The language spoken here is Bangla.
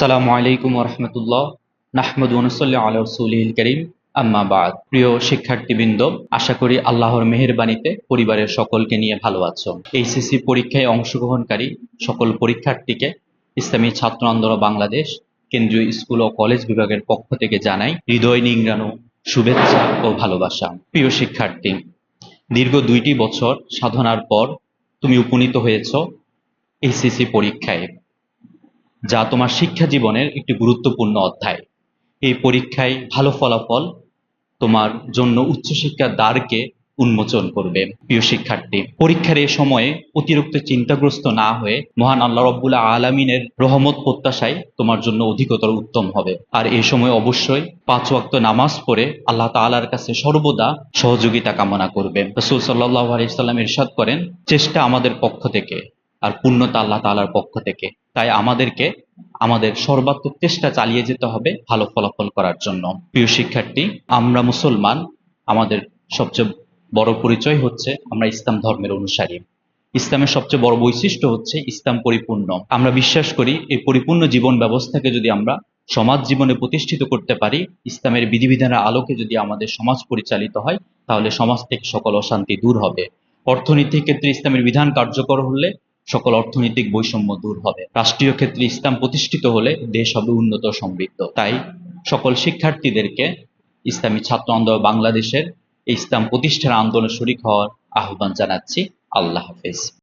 আসসালামু আলাইকুম রহমতুল্লাহ। নাহমদ ওনসল্লা আল্লাহ রসুলিল করিম। আম্মা বাদ। প্রিয় শিক্ষার্থীবৃন্দ, আশা করি আল্লাহর মেহেরবানিতে পরিবারের সকলকে নিয়ে ভালো আছো। এইচএসসি পরীক্ষায় অংশগ্রহণকারী সকল পরীক্ষার্থীকে ইসলামী ছাত্র আন্দোলন বাংলাদেশ কেন্দ্রীয় স্কুল ও কলেজ বিভাগের পক্ষ থেকে জানাই হৃদয় নিংড়ানো শুভেচ্ছা ও ভালোবাসা। প্রিয় শিক্ষার্থী, দীর্ঘ দুইটি বছর সাধনার পর তুমি উপনীত হয়েছ এইচএসসি পরীক্ষায়। যা তোমার শিক্ষা জীবনের একটি গুরুত্বপূর্ণ অধ্যায়। এই পরীক্ষায় ভালো ফলাফল তোমার জন্য উচ্চশিক্ষার দ্বারকে উন্মোচন করবে, প্রিয় শিক্ষার্থী। পরীক্ষার এই সময়ে অতিরিক্ত চিন্তাগ্রস্ত না হয়ে মহান আল্লাহ রব্বুল্লাহ আলমিনের রহমত প্রত্যাশায় তোমার জন্য অধিকতর উত্তম হবে। আর এই সময় অবশ্যই পাঁচ ওয়াক্ত নামাজ পড়ে আল্লাহ তাআলার কাছে সর্বদা সহযোগিতা কামনা করবে রসুল সাল্লাহ আলাইসাল্লাম ইরশাদ করেন, চেষ্টা আমাদের পক্ষ থেকে আর পূর্ণতা আল্লাহ তাআলার পক্ষ থেকে। তাই আমাদেরকে আমাদের সর্বাত্মক চেষ্টা চালিয়ে যেতে হবে ভালো ফলাফল করার জন্য। প্রিয় শিক্ষার্থী, আমরা মুসলমান, আমাদের সবচেয়ে বড় পরিচয় হচ্ছে আমরা ইসলাম ধর্মের অনুসারী। ইসলামের সবচেয়ে বড় বৈশিষ্ট্য হচ্ছে ইসলাম পরিপূর্ণ। আমরা বিশ্বাস করি এই পরিপূর্ণ জীবন ব্যবস্থাকে যদি আমরা সমাজ জীবনে প্রতিষ্ঠিত করতে পারি, ইসলামের বিধিবিধানের আলোকে যদি আমাদের সমাজ পরিচালিত হয়, তাহলে সমাজ থেকে সকল অশান্তি দূর হবে। অর্থনীতির ক্ষেত্রে ইসলামের বিধান কার্যকর হলে সকল অর্থনৈতিক বৈষম্য দূর হবে। রাষ্ট্রীয় ক্ষেত্রে ইসলাম প্রতিষ্ঠিত হলে দেশ হবে উন্নত সমৃদ্ধ। তাই সকল শিক্ষার্থীদেরকে ইসলামী ছাত্র আন্দোলন বাংলাদেশের ইসলাম প্রতিষ্ঠার আন্দোলনে শরিক হওয়ার আহ্বান জানাচ্ছি। আল্লাহ হাফেজ।